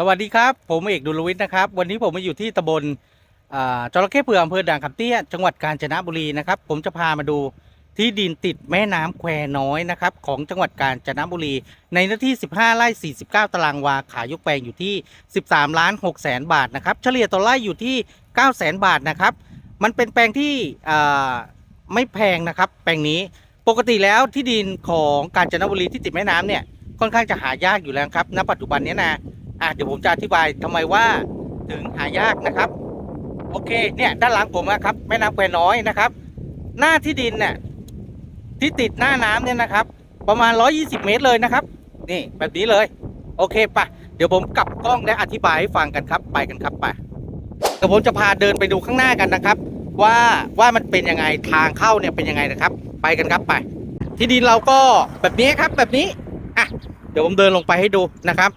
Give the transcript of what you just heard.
สวัสดีครับ ผมเอกดุลวิทย์นะครับ วันนี้ผมมาอยู่ที่ตำบลจระเข้เผือกอำเภอด่านคำเตี้ย จังหวัดกาญจนบุรีนะครับ ผมจะพามาดูที่ดินติดแม่น้ำแควน้อยนะครับของจังหวัดกาญจนบุรี ในเนื้อที่ 15 ไร่ 49 ตารางวา ขายยกแปลงอยู่ที่ 13 ล้าน6แสนบาทนะครับ เฉลี่ยต่อไร่อยู่ที่ 9 แสนบาทนะครับ มันเป็นแปลงที่ไม่แพงนะครับ แปลงนี้ ปกติแล้วที่ดินของกาญจนบุรีที่ติดแม่น้ำเนี่ย ค่อนข้างจะหายากอยู่แล้วครับ ณ ปัจจุบันนี้นะ อะเดี๋ยวผมจะอธิบายทำไมว่าถึงหายากนะครับ โอเคเนี่ยด้านหลังผมนะครับแม่น้ำแควน้อยนะครับ หน้าที่ดินเนี่ยที่ติดหน้าน้ำเนี่ยนะครับ ประมาณ 120 เมตรเลยนะครับ นี่แบบนี้เลย โอเคปะเดี๋ยวผมกลับกล้องและอธิบายให้ฟังกันครับ ไปกันครับไปเดี๋ยวผมจะพาเดินไปดูข้างหน้ากันนะครับ ว่าว่ามันเป็นยังไงทางเข้าเนี่ยเป็นยังไงนะครับ ไปกันครับไป ที่ดินเราก็แบบนี้ครับแบบนี้อะเดี๋ยวผมเดินลงไปให้ดูนะครับ